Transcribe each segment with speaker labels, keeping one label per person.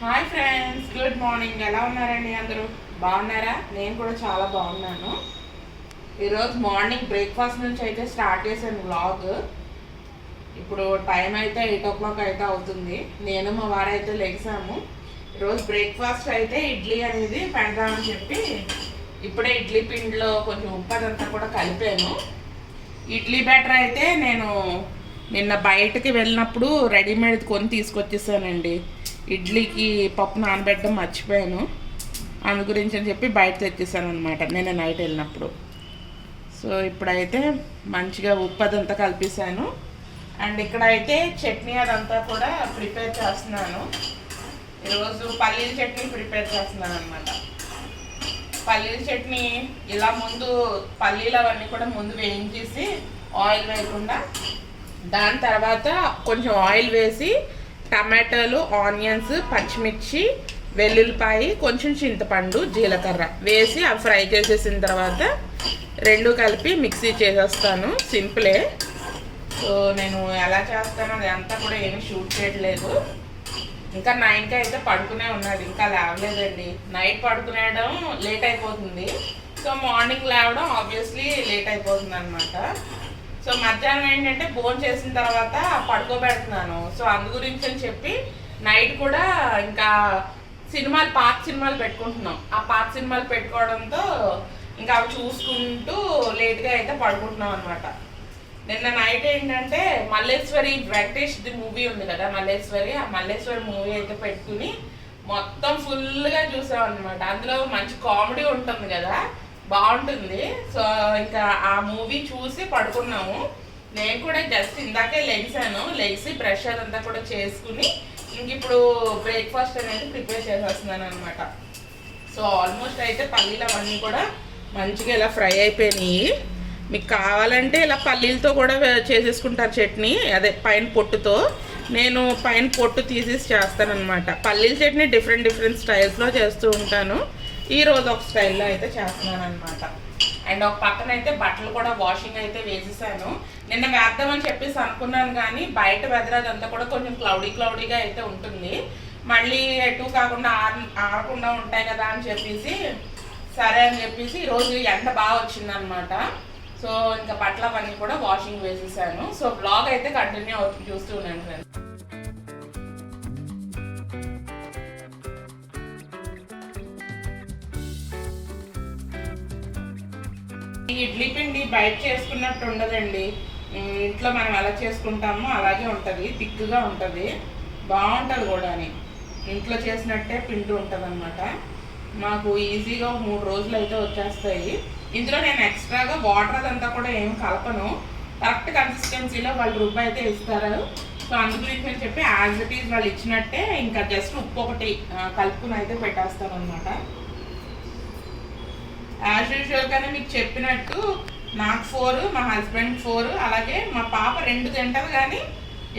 Speaker 1: Hi friends good morning. ఎలా ఉన్నారండి అందరూ? బాగున్నారా? నేను కూడా చాలా బాగున్నాను. ఈరోజు మార్నింగ్ బ్రేక్ఫాస్ట్ నుంచి అయితే స్టార్ట్ చేశాను వ్లాగ్. ఇప్పుడు టైం అయితే ఎయిట్ ఓ క్లాక్ అయితే అవుతుంది. నేను మా వారైతే లెగిసాము. ఈరోజు బ్రేక్ఫాస్ట్ అయితే ఇడ్లీ అనేది పెడదామని చెప్పి ఇప్పుడే ఇడ్లీ పిండిలో కొంచెం ఉప్పదంతా కూడా కలిపాను. ఇడ్లీ బ్యాటర్ అయితే నేను నిన్న బయటకి వెళ్ళినప్పుడు రెడీమేడ్ కొని తీసుకొచ్చేసానండి. ఇడ్లీకి పప్పు నానబెట్టడం మర్చిపోయాను. అందు గురించి అని చెప్పి బయట తెచ్చేసాను అనమాట నేను నైట్ వెళ్ళినప్పుడు. సో ఇప్పుడైతే మంచిగా ఉప్పు అదంతా కలిపేసాను. అండ్ ఇక్కడ అయితే చట్నీ అదంతా కూడా ప్రిపేర్ చేస్తున్నాను. ఈరోజు పల్లీల చట్నీ ప్రిపేర్ చేస్తున్నాను అనమాట పల్లీల చట్నీ ఇలా ముందు పల్లీలు అవన్నీ కూడా ముందు వేయించేసి ఆయిల్ వేయకుండా దాని తర్వాత కొంచెం ఆయిల్ వేసి టమాటాలు ఆనియన్స్ పచ్చిమిర్చి వెల్లుల్లిపాయ కొంచెం చింతపండు జీలకర్ర వేసి అవి ఫ్రై చేసేసిన తర్వాత రెండు కలిపి మిక్సీ చేసేస్తాను. సింపులే. సో నేను ఎలా చేస్తానో అది అంతా కూడా ఏమీ షూట్ చేయట్లేదు. ఇంకా నైన్కి అయితే పడుకునే ఉన్నది. ఇంకా లేవలేదండి. నైట్ పడుకునేయడం లేట్ అయిపోతుంది. సో మార్నింగ్ లేవడం ఆబ్వియస్లీ లేట్ అయిపోతుంది అనమాట సో మధ్యాహ్నం ఏంటంటే భోజనం చేసిన తర్వాత పడుకోబెడుతున్నాను. సో అందు గురించి అని చెప్పి నైట్ కూడా ఇంకా సినిమాలు పాత సినిమాలు పెట్టుకుంటున్నాం. ఆ పాత సినిమాలు పెట్టుకోవడంతో ఇంకా అవి చూసుకుంటూ లేట్గా అయితే పడుకుంటున్నాం అనమాట నిన్న నైట్ ఏంటంటే మల్లేశ్వరి వెంకటేష్ ది మూవీ ఉంది కదా మల్లేశ్వరి ఆ మల్లేశ్వరి మూవీ అయితే పెట్టుకుని మొత్తం ఫుల్గా చూసాం అనమాట అందులో మంచి కామెడీ ఉంటుంది కదా. బాగుంటుంది. సో ఇంకా ఆ మూవీ చూసి పడుకున్నాము. నేను కూడా జస్ట్ ఇందాకే లెగిసాను. లెగిసి బ్రష్ అదంతా కూడా చేసుకుని ఇంక ఇప్పుడు బ్రేక్ఫాస్ట్ అనేది ప్రిపేర్ చేసేస్తున్నాను అనమాట సో ఆల్మోస్ట్ అయితే పల్లీలు అవన్నీ కూడా మంచిగా ఇలా ఫ్రై అయిపోయినాయి. మీకు కావాలంటే ఇలా పల్లీలతో కూడా చేసేసుకుంటారు చట్నీ. అదే పైన పొట్టుతో. నేను పైన పొట్టు తీసేసి చేస్తానన్నమాట. పల్లీల చట్నీ డిఫరెంట్ డిఫరెంట్ స్టైల్స్లో చేస్తూ ఉంటాను. ఈ రోజు ఒక స్టైల్లో అయితే చేస్తున్నాను అనమాట అండ్ ఒక పక్కన అయితే బట్టలు కూడా వాషింగ్ అయితే వేసేసాను. నిన్న వేద్దామని చెప్పేసి అనుకున్నాను కానీ బయట వెదర్ అదంతా కూడా కొంచెం క్లౌడీ క్లౌడీగా అయితే ఉంటుంది. మళ్ళీ ఎటు కాకుండా ఆరకుండా ఉంటాయి కదా అని చెప్పేసి సరే అని చెప్పేసి ఈరోజు ఎండ బాగా వచ్చిందనమాట సో ఇంకా బట్టలు అవన్నీ కూడా వాషింగ్ వేసేసాను. సో బ్లాగ్ అయితే కంటిన్యూ అవుతుంది చూస్తూ ఉన్నాను ఫ్రెండ్స్ ఈ ఇడ్లీ పిండి బయట చేసుకున్నట్టు ఉండదండి. ఇంట్లో మనం ఎలా చేసుకుంటామో అలాగే ఉంటుంది థిక్గా ఉంటుంది. బాగుంటుంది కూడా అని ఇంట్లో చేసినట్టే పిండి ఉంటుంది అనమాట మాకు ఈజీగా మూడు రోజులు అయితే వచ్చేస్తాయి. ఇందులో నేను ఎక్స్ట్రాగా వాటర్ అదంతా కూడా ఏం కలపను. కరెక్ట్ కన్సిస్టెన్సీలో వాళ్ళు రుబ్బు అయితే ఇస్తారు. సో అందు గురించి అని చెప్పి యాజ్ ఇట్ ఈజ్ వాళ్ళు ఇచ్చినట్టే ఇంకా జస్ట్ ఉప్పు ఒకటి కలుపుకుని అయితే పెట్టేస్తాను అనమాట యాజ్ యూజువల్గానే మీకు చెప్పినట్టు నాకు ఫోర్ మా హస్బెండ్ ఫోర్ అలాగే మా పాప రెండు తింటది కానీ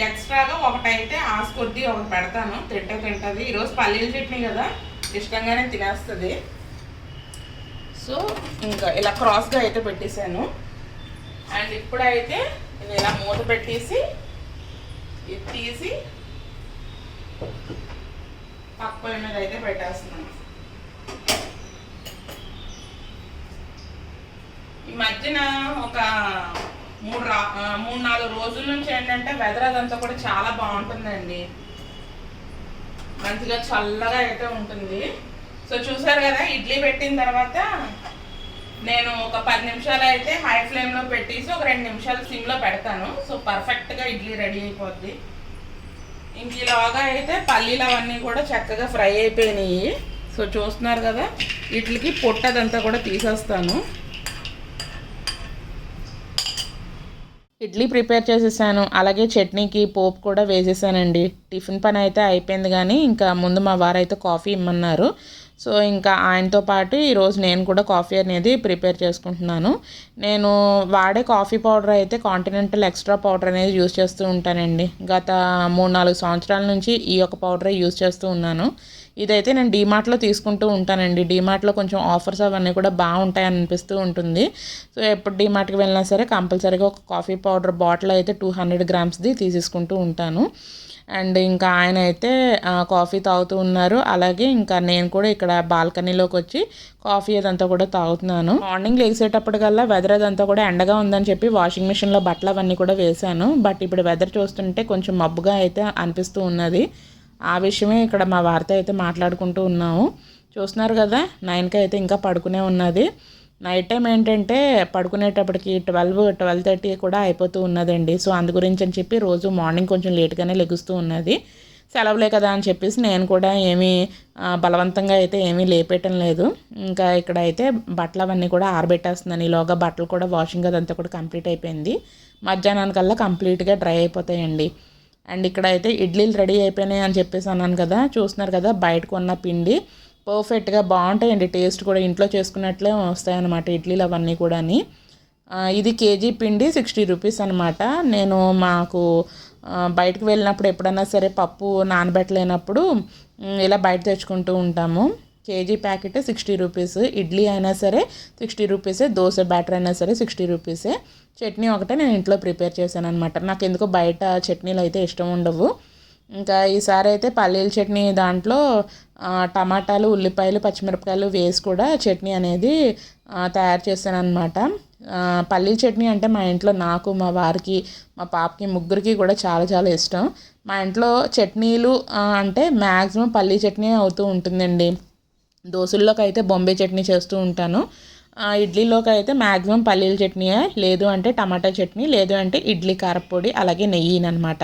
Speaker 1: ఎక్స్ట్రాగా ఒకటైతే ఆశ కొద్దీ ఒకటి పెడతాను. తింటే తింటుంది. ఈరోజు పల్లీల చట్నీ కదా ఇష్టంగానే తినేస్తుంది. సో ఇంకా ఇలా క్రాస్గా అయితే పెట్టేశాను. అండ్ ఇప్పుడైతే నేను ఇలా మూత పెట్టేసి ఇది తీసి పక్క మీద అయితే పెట్టేస్తున్నాను. ఈ మధ్యన ఒక మూడు రా మూడు నాలుగు రోజుల నుంచి ఏంటంటే వెదర్ అదంతా కూడా చాలా బాగుంటుందండి. మంచిగా చల్లగా అయితే ఉంటుంది. సో చూసారు కదా ఇడ్లీ పెట్టిన తర్వాత నేను ఒక పది నిమిషాలు అయితే హై ఫ్లేమ్లో పెట్టేసి ఒక రెండు నిమిషాలు సిమ్లో పెడతాను. సో పర్ఫెక్ట్గా ఇడ్లీ రెడీ అయిపోద్ది. ఇంక ఇలాగా అయితే పల్లీలు అవన్నీ కూడా చక్కగా ఫ్రై అయిపోయినాయి. సో చూస్తున్నారు కదా ఇడ్లీకి పొట్టదంతా కూడా తీసేస్తాను. ఇడ్లీ ప్రిపేర్ చేసేసాను. అలాగే చట్నీకి పోపు కూడా వేసేసానండి. టిఫిన్ పని అయితే అయిపోయింది కానీ ఇంకా ముందు మా వారైతే కాఫీ ఇమ్మన్నారు. సో ఇంకా ఆయనతో పాటు ఈరోజు నేను కూడా కాఫీ అనేది ప్రిపేర్ చేసుకుంటున్నాను. నేను వాడే కాఫీ పౌడర్ అయితే కాంటినెంటల్ ఎక్స్ట్రా పౌడర్ అనేది యూస్ చేస్తూ ఉంటానండి. గత మూడు నాలుగు సంవత్సరాల నుంచి ఈ యొక్క పౌడరే యూస్ చేస్తూ ఉన్నాను. ఇదైతే నేను డీమార్ట్లో తీసుకుంటూ ఉంటానండి. డీమార్ట్లో కొంచెం ఆఫర్స్ అవన్నీ కూడా బాగుంటాయి అనిపిస్తూ ఉంటుంది. సో ఎప్పుడు డీమార్ట్కి వెళ్ళినా సరే కంపల్సరీగా ఒక కాఫీ పౌడర్ బాటిల్ అయితే టూ హండ్రెడ్ గ్రామ్స్ది తీసేసుకుంటూ ఉంటాను. అండ్ ఇంకా ఆయన అయితే కాఫీ తాగుతూ ఉన్నారు. అలాగే ఇంకా నేను కూడా ఇక్కడ బాల్కనీలోకి వచ్చి కాఫీ అదంతా కూడా తాగుతున్నాను. మార్నింగ్ లేచేటప్పటికల్లా వెదర్ అదంతా కూడా ఎండగా ఉందని చెప్పి వాషింగ్ మిషన్లో బట్టలు అవన్నీ కూడా వేశాను. బట్ ఇప్పుడు వెదర్ చూస్తుంటే కొంచెం మబ్బుగా అయితే అనిపిస్తూ ఉన్నది. ఆ విషయమే ఇక్కడ మా వార్త అయితే మాట్లాడుకుంటూ ఉన్నాము. చూస్తున్నారు కదా నైన్కి అయితే ఇంకా పడుకునే ఉన్నది. నైట్ టైం ఏంటంటే పడుకునేటప్పటికి ట్వెల్వ్ ట్వెల్వ్ థర్టీ కూడా అయిపోతూ ఉన్నదండి. సో అందు గురించి అని చెప్పి రోజు మార్నింగ్ కొంచెం లేట్గానే లెగుస్తూ ఉన్నది. సెలవులే కదా అని చెప్పేసి నేను కూడా ఏమీ బలవంతంగా అయితే ఏమీ లేపేయటం లేదు. ఇంకా ఇక్కడ అయితే బట్టలు అవన్నీ కూడా ఆరబెట్టేస్తున్నాను. ఈలోగా బట్టలు కూడా వాషింగ్ అదంతా కూడా కంప్లీట్ అయిపోయింది. మధ్యాహ్నానికల్లా కంప్లీట్గా డ్రై అయిపోతాయండి. అండ్ ఇక్కడ అయితే ఇడ్లీలు రెడీ అయిపోయినాయి అని చెప్పేసి అన్నాను కదా. చూస్తున్నారు కదా బయటకు ఉన్న పిండి. పర్ఫెక్ట్గా బాగుంటాయండి. టేస్ట్ కూడా ఇంట్లో చేసుకున్నట్లే వస్తాయన్నమాట ఇడ్లీలు అవన్నీ కూడాని. ఇది కేజీ పిండి సిక్స్టీ రూపీస్ అనమాట నేను మాకు బయటకు వెళ్ళినప్పుడు ఎప్పుడైనా సరే పప్పు నానబెట్టలేనప్పుడు ఇలా బయట తెచ్చుకుంటూ ఉంటాము. KG packet sixty rupees. Idli అయినా సరే సిక్స్టీ రూపీసే. దోశ బ్యాటర్ అయినా సరే సిక్స్టీ రూపీసే. చట్నీ ఒకటే నేను ఇంట్లో ప్రిపేర్ చేశాను అనమాట నాకు ఎందుకో బయట చట్నీలు అయితే ఇష్టం ఉండవు. ఇంకా ఈసారి అయితే పల్లీల చట్నీ దాంట్లో టమాటాలు ఉల్లిపాయలు పచ్చిమిరపకాయలు వేసి కూడా చట్నీ అనేది తయారు చేశాను అనమాట పల్లీల చట్నీ అంటే మా ఇంట్లో నాకు మా వారికి మా పాపకి ముగ్గురికి కూడా చాలా చాలా ఇష్టం. మా ఇంట్లో చట్నీలు అంటే మ్యాక్సిమం పల్లీ చట్నీ అవుతూ ఉంటుందండి. దోశల్లోకి అయితే బొంబే చట్నీ చేస్తూ ఉంటాను. ఇడ్లీలోకి అయితే మ్యాక్సిమం పల్లీల చట్నీయే లేదు అంటే టమాటా చట్నీ లేదు అంటే ఇడ్లీ కారపొడి అలాగే నెయ్యి అనమాట.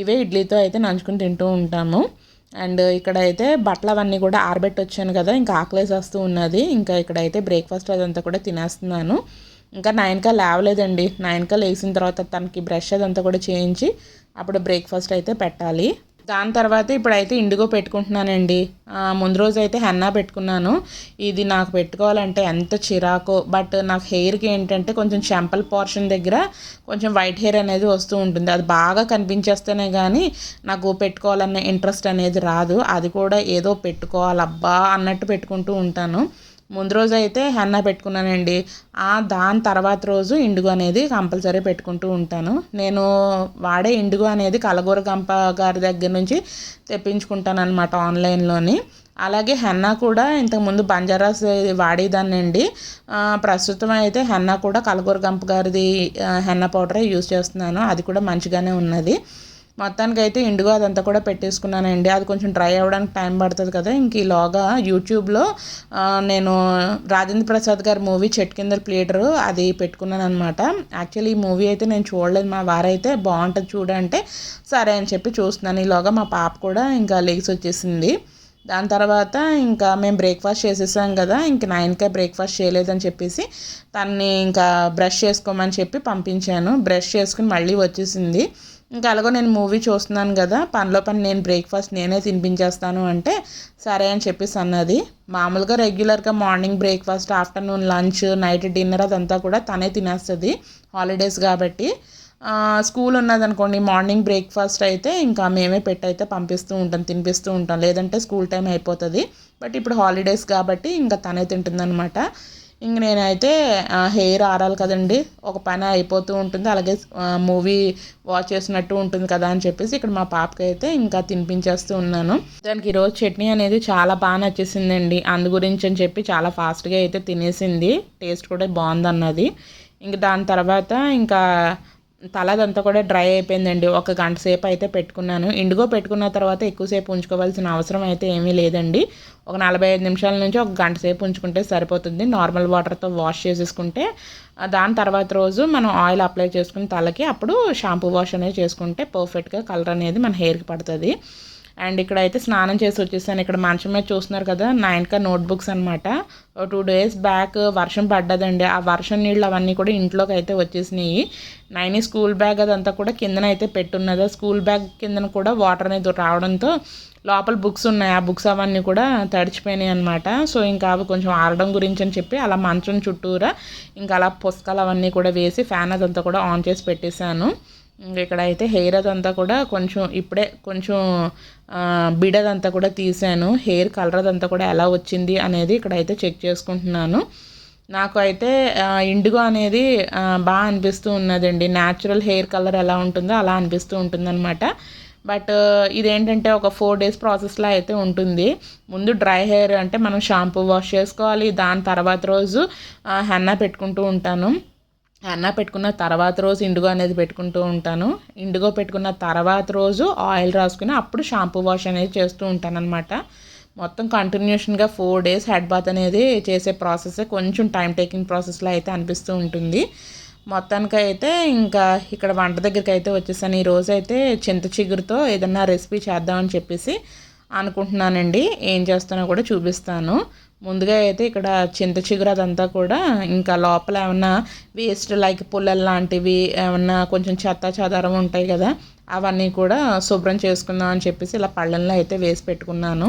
Speaker 1: ఇవే ఇడ్లీతో అయితే నంచుకుని తింటూ ఉంటాము. అండ్ ఇక్కడ అయితే బట్టలు అవన్నీ కూడా ఆరబెట్టి వచ్చాను కదా ఇంకా ఆకలేసి వస్తూ ఉన్నది. ఇంకా ఇక్కడైతే బ్రేక్ఫాస్ట్ అదంతా కూడా తినేస్తున్నాను. ఇంకా నైన్కా లేవలేదండి. నైన్కా లేచిన తర్వాత తనకి బ్రష్ అదంతా కూడా చేయించి అప్పుడు బ్రేక్ఫాస్ట్ అయితే పెట్టాలి. దాని తర్వాత ఇప్పుడైతే ఇండిగో పెట్టుకుంటున్నానండి. ముందు రోజు అయితే హెన్నా పెట్టుకున్నాను. ఇది నాకు పెట్టుకోవాలంటే ఎంత చిరాకో. బట్ నాకు హెయిర్కి ఏంటంటే కొంచెం చెంపల్ పోర్షన్ దగ్గర కొంచెం వైట్ హెయిర్ అనేది వస్తూ ఉంటుంది. అది బాగా కనిపించేస్తేనే కానీ నాకు పెట్టుకోవాలన్న ఇంట్రెస్ట్ అనేది రాదు. అది కూడా ఏదో పెట్టుకోవాలబ్బా అన్నట్టు పెట్టుకుంటూ ఉంటాను. ముందు రోజు అయితే హెన్నా పెట్టుకున్నానండి. ఆ దాని తర్వాత రోజు ఇండుగు అనేది కంపల్సరీ పెట్టుకుంటూ ఉంటాను. నేను వాడే ఇండుగు అనేది కలగూర గంప గారి దగ్గర నుంచి తెప్పించుకుంటాను అనమాట ఆన్లైన్లోని. అలాగే హెన్నా కూడా ఇంతకుముందు బంజారాస్ వాడేదాన్నండి. ప్రస్తుతం అయితే హెన్నా కూడా కలగూర గంప గారిది హెన్న హెన్నా పౌడరే యూస్ చేస్తున్నాను. అది కూడా మంచిగానే ఉన్నది. మొత్తానికి అయితే ఇండుగో అదంతా కూడా పెట్టేసుకున్నానండి. అది కొంచెం డ్రై అవ్వడానికి టైం పడుతుంది కదా. ఇంక ఈలోగా యూట్యూబ్లో నేను రాజేంద్ర ప్రసాద్ గారి మూవీ చెట్టు కింద ప్లేటరు అది పెట్టుకున్నాను అనమాట యాక్చువల్లీ ఈ మూవీ అయితే నేను చూడలేదు. మా వారైతే బాగుంటుంది చూడంటే సరే అని చెప్పి చూస్తున్నాను. ఈలోగా మా పాప కూడా ఇంకా లేగ్స్ వచ్చేసింది. దాని తర్వాత ఇంకా మేము బ్రేక్ఫాస్ట్ చేసేసాం కదా. ఇంక నైన్కే బ్రేక్ఫాస్ట్ చేయలేదని చెప్పేసి తన్ని ఇంకా బ్రష్ చేసుకోమని చెప్పి పంపించాను. బ్రష్ చేసుకుని మళ్ళీ వచ్చేసింది. ఇంకా అలాగో నేను మూవీ చూస్తున్నాను కదా పనిలో పని నేను బ్రేక్ఫాస్ట్ నేనే తినిపించేస్తాను అంటే సరే అని చెప్పేసి అన్నది. మామూలుగా రెగ్యులర్గా morning breakfast afternoon lunch night dinner అదంతా కూడా తనే తినేస్తుంది హాలిడేస్ కాబట్టి. స్కూల్ ఉన్నదనుకోండి మార్నింగ్ బ్రేక్ఫాస్ట్ అయితే ఇంకా మేమే పెట్టి అయితే పంపిస్తూ ఉంటాం తినిపిస్తూ ఉంటాం. లేదంటే స్కూల్ టైం అయిపోతుంది. బట్ ఇప్పుడు హాలిడేస్ కాబట్టి ఇంకా తనే తింటుందనమాట ఇంక నేనైతే హెయిర్ ఆరాలి కదండి. ఒక పని అయిపోతూ ఉంటుంది. అలాగే మూవీ వాచ్ చేసినట్టు ఉంటుంది కదా అని చెప్పేసి ఇక్కడ మా పాపకి అయితే ఇంకా తినిపించేస్తూ ఉన్నాను. దానికి ఈరోజు చట్నీ అనేది చాలా బాగా నచ్చేసిందండి. అందు గురించి అని చెప్పి చాలా ఫాస్ట్గా అయితే తినేసింది. టేస్ట్ కూడా బాగుందన్నది. ఇంక దాని తర్వాత ఇంకా తలదంతా కూడా డ్రై అయిపోయిందండి. ఒక గంట సేపు అయితే పెట్టుకున్నాను. ఇండిగో పెట్టుకున్న తర్వాత ఎక్కువసేపు ఉంచుకోవాల్సిన అవసరం అయితే ఏమీ లేదండి. ఒక నలభై ఐదు నిమిషాల నుంచి ఒక గంట సేపు ఉంచుకుంటే సరిపోతుంది. నార్మల్ వాటర్తో వాష్ చేసేసుకుంటే దాని తర్వాత రోజు మనం ఆయిల్ అప్లై చేసుకుని తలకి అప్పుడు షాంపూ వాష్ అనేది చేసుకుంటే పర్ఫెక్ట్గా కలర్ అనేది మన హెయిర్కి పడుతుంది. అండ్ ఇక్కడ అయితే స్నానం చేసి వచ్చేసాను. ఇక్కడ మంచం మీద చూస్తున్నారు కదా నైన్కా నోట్ బుక్స్ అనమాట టూ డేస్ బ్యాక్ వర్షం పడ్డదండి. ఆ వర్షం నీళ్ళు అవన్నీ కూడా ఇంట్లోకి అయితే వచ్చేసినాయి. నైన్ స్కూల్ బ్యాగ్ అదంతా కూడా కిందన అయితే పెట్టున్నది. స్కూల్ బ్యాగ్ కిందన కూడా వాటర్ అనేది రావడంతో లోపల బుక్స్ ఉన్నాయి. ఆ బుక్స్ అవన్నీ కూడా తడిచిపోయినాయి అనమాట సో ఇంకా అవి కొంచెం ఆరడం గురించి అని చెప్పి అలా మంచం చుట్టూరా ఇంకా అలా పుస్తకాలు అవన్నీ కూడా వేసి ఫ్యాన్ అదంతా కూడా ఆన్ చేసి పెట్టేశాను. ఇక్కడ అయితే హెయిర్ అదంతా కూడా కొంచెం ఇప్పుడే కొంచెం బిడదంతా కూడా తీసాను. హెయిర్ కలర్ అదంతా కూడా ఎలా వచ్చింది అనేది ఇక్కడ అయితే చెక్ చేసుకుంటున్నాను. నాకు అయితే ఇండిగో అనేది బాగా అనిపిస్తూ ఉన్నదండి. న్యాచురల్ హెయిర్ కలర్ ఎలా ఉంటుందో అలా అనిపిస్తూ ఉంటుందన్నమాట. బట్ ఇదేంటంటే ఒక ఫోర్ డేస్ ప్రాసెస్లో అయితే ఉంటుంది. ముందు డ్రై హెయిర్ అంటే మనం షాంపూ వాష్ చేసుకోవాలి. దాని తర్వాత రోజు హెన్నా పెట్టుకుంటూ ఉంటాను. అన్న పెట్టుకున్న తర్వాత రోజు ఇండిగో అనేది పెట్టుకుంటూ ఉంటాను. ఇండిగో పెట్టుకున్న తర్వాత రోజు ఆయిల్ రాసుకుని అప్పుడు షాంపూ వాష్ అనేది చేస్తూ ఉంటాను అనమాట మొత్తం కంటిన్యూషన్గా ఫోర్ డేస్ హెడ్ బాత్ అనేది చేసే ప్రాసెస్ కొంచెం టైం టేకింగ్ ప్రాసెస్లో అయితే అనిపిస్తూ ఉంటుంది. మొత్తానికి అయితే ఇంకా ఇక్కడ వంట దగ్గరికి అయితే వచ్చేసాను. ఈ అయితే చింత చిగురుతో ఏదన్నా రెసిపీ చేద్దామని చెప్పేసి అనుకుంటున్నానండి. ఏం చేస్తానో కూడా చూపిస్తాను. ముందుగా అయితే ఇక్కడ చింత చిగురు అదంతా కూడా ఇంకా లోపల ఏమన్నా వేస్ట్ లైక్ పుల్లలు లాంటివి ఏమన్నా కొంచెం చెత్త చెదారం ఉంటాయి కదా అవన్నీ కూడా శుభ్రం చేసుకుందాం అని చెప్పేసి ఇలా పళ్ళల్లో అయితే వేసి పెట్టుకున్నాను.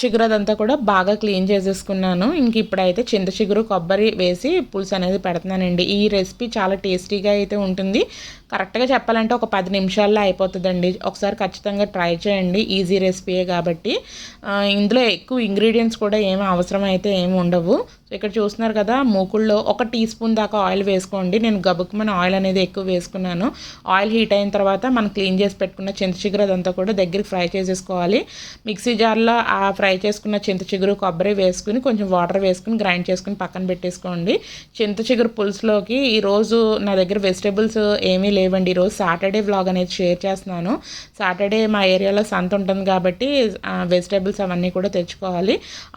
Speaker 1: చిగురు అదంతా కూడా బాగా క్లీన్ చేసేసుకున్నాను. ఇంక ఇప్పుడైతే చింత చిగురు కొబ్బరి వేసి పులుసు అనేది పెడుతున్నానండి. ఈ రెసిపీ చాలా టేస్టీగా అయితే ఉంటుంది. కరెక్ట్గా చెప్పాలంటే ఒక పది నిమిషాల్లో అయిపోతుందండి. ఒకసారి ఖచ్చితంగా ట్రై చేయండి. ఈజీ రెసిపీయే కాబట్టి. ఇందులో ఎక్కువ ఇంగ్రీడియంట్స్ కూడా ఏమి అవసరం అయితే ఏమి ఉండవు. ఇక్కడ చూస్తున్నారు కదా మూకుల్లో ఒక టీ స్పూన్ దాకా ఆయిల్ వేసుకోండి. నేను గబుక్కుమని ఆయిల్ అనేది ఎక్కువ వేసుకున్నాను. ఆయిల్ హీట్ అయిన తర్వాత మనం క్లీన్ చేసి పెట్టుకున్న చింత చిగురు అదంతా కూడా దగ్గరికి ఫ్రై చేసేసుకోవాలి. మిక్సీ జార్లో ఆ ఫ్రై చేసుకున్న చింత చిగురు కొబ్బరి వేసుకుని కొంచెం వాటర్ వేసుకుని గ్రైండ్ చేసుకుని పక్కన పెట్టేసుకోండి. చింత చిగురు పులుసులోకి ఈరోజు నా దగ్గర వెజిటేబుల్స్ ఏమీ లేవండి. ఈరోజు సాటర్డే వ్లాగ్ అనేది షేర్ చేస్తున్నాను. సాటర్డే మా ఏరియాలో సంత ఉంటుంది కాబట్టి వెజిటేబుల్స్ అవన్నీ కూడా తెచ్చుకోవాలి.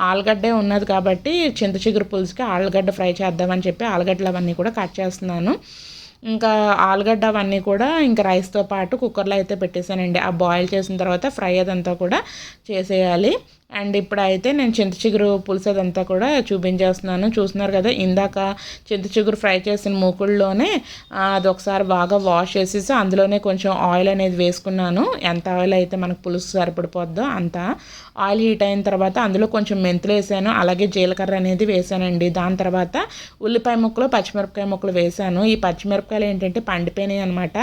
Speaker 1: ఆలుగడ్డే ఉన్నది కాబట్టి చింత చిగురు పులుసుకి ఆలుగడ్డ ఫ్రై చేద్దామని చెప్పి ఆలుగడ్డలు అవన్నీ కూడా కట్ చేస్తున్నాను. ఇంకా ఆలుగడ్డ అవన్నీ కూడా ఇంకా రైస్తో పాటు కుక్కర్లో అయితే పెట్టేశానండి. ఆ బాయిల్ చేసిన తర్వాత ఫ్రై అదంతా కూడా చేసేయాలి. అండ్ ఇప్పుడైతే నేను చింత చిగురు పులుసు అదంతా కూడా చూపించేస్తున్నాను. చూస్తున్నారు కదా ఇందాక చింత చిగురు ఫ్రై చేసిన మూకుల్లోనే అది ఒకసారి బాగా వాష్ చేసేసి అందులోనే కొంచెం ఆయిల్ అనేది వేసుకున్నాను. ఎంత ఆయిల్ అయితే మనకు పులుసు సరిపడిపోద్దో అంత. ఆయిల్ హీట్ అయిన తర్వాత అందులో కొంచెం మెంతులు వేసాను. అలాగే జీలకర్ర అనేది వేసానండి. దాని తర్వాత ఉల్లిపాయ ముక్కలు పచ్చిమిరపకాయ ముక్కలు వేసాను. ఈ పచ్చిమిరపకాయలు ఏంటంటే పండిపోయినాయి అనమాట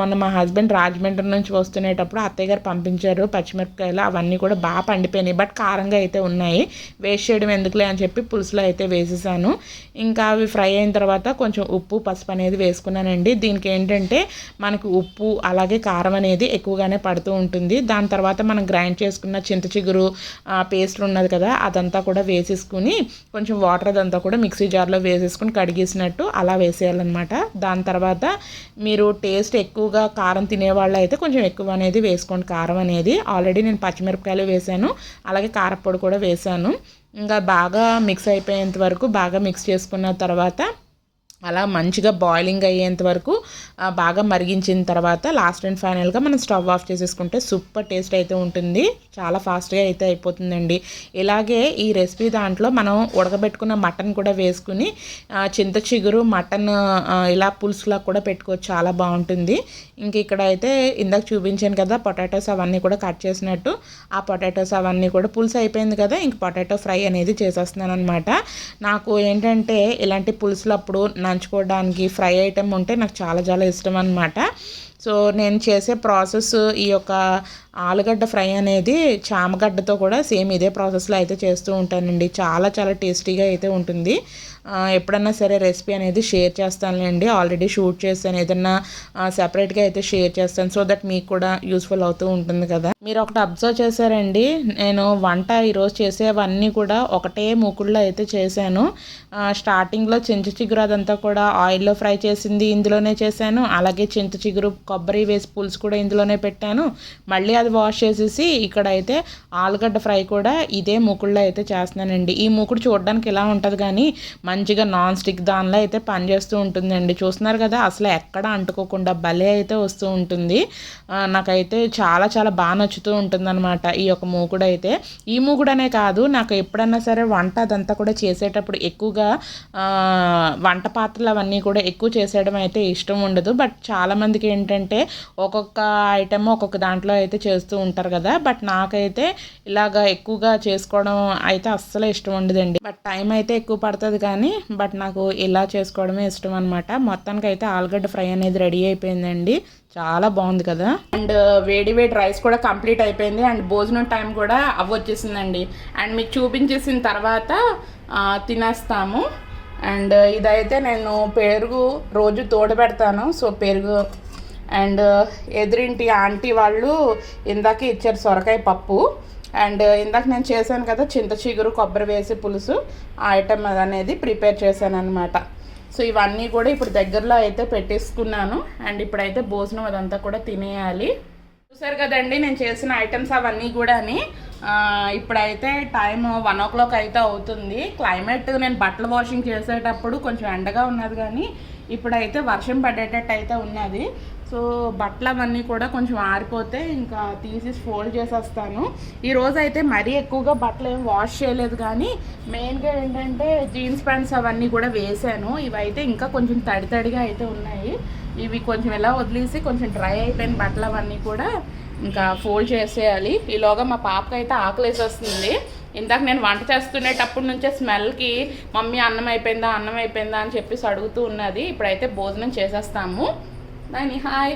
Speaker 1: మొన్న మా హస్బెండ్ రాజమండ్రి నుంచి వస్తునేటప్పుడు అత్తయ్య గారు పంపించారు పచ్చిమిరపకాయలు. అవన్నీ కూడా బాగా పండిపోయినాయి. అయిపోయినాయి. బట్ కారంగా అయితే ఉన్నాయి. వేస్ట్ చేయడం ఎందుకులే అని చెప్పి పులుసులో అయితే వేసేసాను. ఇంకా అవి ఫ్రై అయిన తర్వాత కొంచెం ఉప్పు పసుపు అనేది వేసుకున్నానండి. దీనికి ఏంటంటే మనకు ఉప్పు అలాగే కారం అనేది ఎక్కువగానే పడుతూ ఉంటుంది. దాని తర్వాత మనం గ్రైండ్ చేసుకున్న చింత చిగురు పేస్ట్ ఉన్నది కదా అదంతా కూడా వేసేసుకుని కొంచెం వాటర్ అదంతా కూడా మిక్సీ జార్లో వేసేసుకుని కడిగేసినట్టు అలా వేసేయాలన్నమాట. దాని తర్వాత మీరు టేస్ట్ ఎక్కువగా కారం తినేవాళ్ళు అయితే కొంచెం ఎక్కువ అనేది వేసుకోండి. కారం అనేది ఆల్రెడీ నేను పచ్చిమిరపకాయలు వేసాను. అలాగే కారపొడి కూడా వేసాను. ఇంకా బాగా మిక్స్ అయిపోయేంత వరకు బాగా మిక్స్ చేసుకున్న తర్వాత అలా మంచిగా బాయిలింగ్ అయ్యేంత వరకు బాగా మరిగించిన తర్వాత లాస్ట్ అండ్ ఫైనల్గా మనం స్టవ్ ఆఫ్ చేసేసుకుంటే సూపర్ టేస్ట్ అయితే ఉంటుంది. చాలా ఫాస్ట్గా అయితే అయిపోతుందండి. ఇలాగే ఈ రెసిపీ దాంట్లో మనం ఉడకబెట్టుకున్న మటన్ కూడా వేసుకుని చింత చిగురు మటన్ ఇలా పులుసులా కూడా పెట్టుకోవచ్చు. చాలా బాగుంటుంది. ఇంక ఇక్కడ అయితే ఇందాక చూపించాను కదా పొటాటోస్ అవన్నీ కూడా కట్ చేసినట్టు. ఆ పొటాటోస్ అవన్నీ కూడా పులుసు అయిపోయింది కదా ఇంక పొటాటో ఫ్రై అనేది చేసేస్తున్నాను అనమాట నాకు ఏంటంటే ఇలాంటి పులుసులు అప్పుడు నంచుకోవడానికి ఫ్రై ఐటెం ఉంటే నాకు చాలా చాలా ఇష్టం అనమాట సో నేను చేసే ప్రాసెస్ ఈ యొక్క ఆలుగడ్డ ఫ్రై అనేది చామగడ్డతో కూడా సేమ్ ఇదే ప్రాసెస్లో అయితే చేస్తూ ఉంటానండి. చాలా చాలా టేస్టీగా అయితే ఉంటుంది. ఎప్పుడన్నా సరే రెసిపీ అనేది షేర్ చేస్తానులేండి ఆల్రెడీ షూట్ చేస్తాను. ఏదన్నా సెపరేట్గా అయితే షేర్ చేస్తాను. సో దట్ మీకు కూడా యూస్ఫుల్ అవుతూ ఉంటుంది కదా. మీరు ఒకటి అబ్జర్వ్ చేశారండి. నేను వంట ఈరోజు చేసేవన్నీ కూడా ఒకటే మూకుల్లో అయితే చేశాను. స్టార్టింగ్లో చింత చిగురు అదంతా కూడా ఆయిల్లో ఫ్రై చేసింది ఇందులోనే చేశాను. అలాగే చింత చిగురు కొబ్బరి వేసి పులుసు కూడా ఇందులోనే పెట్టాను. మళ్ళీ అది వాష్ చేసేసి ఇక్కడ అయితే ఆలుగడ్డ ఫ్రై కూడా ఇదే మూకుల్లో అయితే చేస్తున్నానండి. ఈ మూకుడు చూడడానికి ఇలా ఉంటుంది కానీ మంచిగా నాన్ స్టిక్ దానిలో అయితే పనిచేస్తూ ఉంటుందండి. చూస్తున్నారు కదా అసలు ఎక్కడ అంటుకోకుండా భలే అయితే వస్తూ ఉంటుంది. నాకైతే చాలా చాలా బాగా నచ్చుతూ ఉంటుందన్నమాట ఈ యొక్క మూకుడు అయితే. ఈ మూకుడనే కాదు నాకు ఎప్పుడన్నా సరే వంట అదంతా కూడా చేసేటప్పుడు ఎక్కువగా వంట పాత్రలు అవన్నీ కూడా ఎక్కువ చేసేయడం అయితే ఇష్టం ఉండదు. బట్ చాలామందికి ఏంటంటే ఒక్కొక్క ఐటమ్ ఒక్కొక్క దాంట్లో అయితే
Speaker 2: చేస్తూ ఉంటారు కదా. బట్ నాకైతే ఇలాగ ఎక్కువగా చేసుకోవడం అయితే అస్సలు ఇష్టం ఉండదండి. బట్ టైం అయితే ఎక్కువ పడుతుంది కానీ బట్ నాకు ఇలా చేసుకోవడమే ఇష్టం అనమాట మొత్తానికి అయితే ఆలుగడ్డ ఫ్రై అనేది రెడీ అయిపోయిందండి. చాలా బాగుంది కదా. అండ్ వేడి వేడి రైస్ కూడా కంప్లీట్ అయిపోయింది. అండ్ భోజనం టైం కూడా అవ్వొచ్చేసిందండి. అండ్ మీకు చూపించేసిన తర్వాత తినేస్తాము. అండ్ ఇదైతే నేను పెరుగు రోజు తోడు పెడతాను సో పెరుగు అండ్ uh, ఎదురింటి ఆంటీ వాళ్ళు ఇందాక ఇచ్చారు సొరకాయ పప్పు. అండ్ uh, ఇందాక నేను చేశాను కదా చింత చిగురు కొబ్బరి వేసి పులుసు ఆ ఐటమ్ అనేది ప్రిపేర్ చేశాను అనమాట సో ఇవన్నీ కూడా ఇప్పుడు దగ్గరలో అయితే పెట్టేసుకున్నాను. అండ్ ఇప్పుడైతే భోజనం అదంతా కూడా తినేయాలి. చూసారు కదండి నేను చేసిన ఐటమ్స్ అవన్నీ కూడాని. ఇప్పుడైతే టైం వన్ ఓ క్లాక్ అయితే అవుతుంది. క్లైమేట్ నేను బట్టలు వాషింగ్ చేసేటప్పుడు కొంచెం ఎండగా ఉన్నది కానీ ఇప్పుడైతే వర్షం పడేటట్టు అయితే ఉన్నది. సో బట్టలు అవన్నీ కూడా కొంచెం ఆరిపోతే ఇంకా తీసి ఫోల్డ్ చేసేస్తాను. ఈరోజు అయితే మరీ ఎక్కువగా బట్టలు ఏం వాష్ చేయలేదు కానీ మెయిన్గా ఏంటంటే జీన్స్ ప్యాంట్స్ అవన్నీ కూడా వేసాను. ఇవైతే ఇంకా కొంచెం తడి తడిగా అయితే ఉన్నాయి. ఇవి కొంచెం ఎలా వదిలేసి కొంచెం డ్రై అయిపోయిన బట్టలు అవన్నీ కూడా ఇంకా ఫోల్డ్ చేసేయాలి. ఈలోగా మా పాపకి అయితే ఆకలేసేస్తుంది. ఇందాక నేను వంట చేస్తునేటప్పటి నుంచే స్మెల్కి మమ్మీ అన్నం అయిపోయిందా అన్నం అయిపోయిందా అని చెప్పేసి అడుగుతూ ఉన్నది. ఇప్పుడైతే భోజనం చేసేస్తాము. దాని hi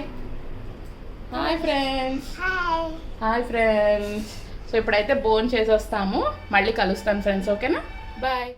Speaker 2: hi friends hi friends so ఇప్పుడైతే భోజనం చేసేస్తాము. మళ్ళీ కలుస్తాను ఫ్రెండ్స్ ఓకేనా బాయ్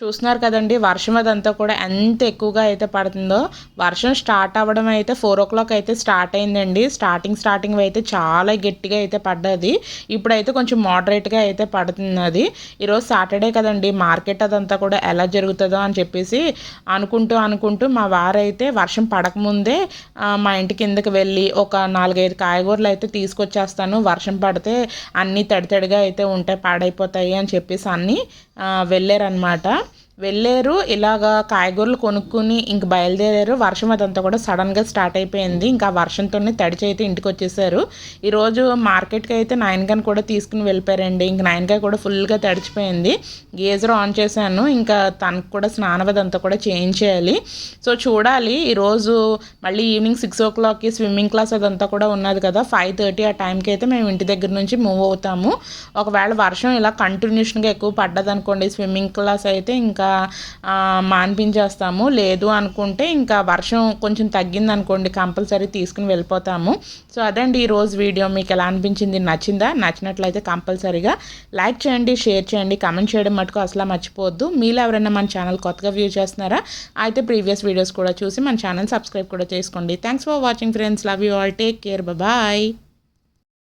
Speaker 2: చూస్తున్నారు కదండి వర్షం అదంతా కూడా ఎంత ఎక్కువగా అయితే పడుతుందో. వర్షం స్టార్ట్ అవ్వడం అయితే ఫోర్ ఓ క్లాక్ అయితే స్టార్ట్ అయిందండి. స్టార్టింగ్ స్టార్టింగ్ అయితే చాలా గట్టిగా అయితే పడ్డది. ఇప్పుడైతే కొంచెం మోడరేట్గా అయితే పడుతున్నది. ఈరోజు సాటర్డే కదండి మార్కెట్ అదంతా కూడా ఎలా జరుగుతుందో అని చెప్పేసి అనుకుంటూ అనుకుంటూ మా వారైతే వర్షం పడకముందే మా ఇంటి కిందకి వెళ్ళి ఒక నాలుగైదు కాయగూరలు అయితే తీసుకొచ్చేస్తాను. వర్షం పడితే అన్నీ తడి తడిగా అయితే ఉంటాయి పాడైపోతాయి అని చెప్పేసి అన్నీ వెళ్ళారనమాట వెళ్ళారు. ఇలాగా కాయగూరలు కొనుక్కుని ఇంక బయలుదేరారు. వర్షం అదంతా కూడా సడన్గా స్టార్ట్ అయిపోయింది. ఇంకా వర్షంతోనే తడిచి అయితే ఇంటికి వచ్చేసారు. ఈరోజు మార్కెట్కి అయితే నాయనగాని కూడా తీసుకుని వెళ్ళిపోయారండి. ఇంక నైన్కాయ కూడా ఫుల్గా తడిచిపోయింది. గేజర్ ఆన్ చేశాను. ఇంకా తనకు కూడా స్నానం అదంతా కూడా చేయించేయాలి సో చూడాలి. ఈరోజు మళ్ళీ ఈవినింగ్ సిక్స్ ఓ క్లాక్కి స్విమ్మింగ్ క్లాస్ అదంతా కూడా ఉన్నది కదా. ఫైవ్ థర్టీ ఆ టైంకి అయితే మేము ఇంటి దగ్గర నుంచి మూవ్ అవుతాము. ఒకవేళ వర్షం ఇలా కంటిన్యూషన్గా ఎక్కువ పడ్డదనుకోండి స్విమ్మింగ్ క్లాస్ అయితే ఇంకా మాన్పించేస్తాము. లేదు అనుకుంటే ఇంకా వర్షం కొంచెం తగ్గింది అనుకోండి కంపల్సరీ తీసుకుని వెళ్ళిపోతాము. సో అదండి ఈరోజు వీడియో. మీకు ఎలా అనిపించింది? నచ్చిందా? నచ్చినట్లయితే కంపల్సరీగా లైక్ చేయండి షేర్ చేయండి కమెంట్ చేయడం మటుకు అసలు మర్చిపోవద్దు. మీలో ఎవరైనా మన ఛానల్ కొత్తగా వ్యూ చేస్తున్నారా? అయితే ప్రీవియస్ వీడియోస్ కూడా చూసి మన ఛానల్ సబ్స్క్రైబ్ కూడా చేసుకోండి. Thanks for watching friends love you all take care bye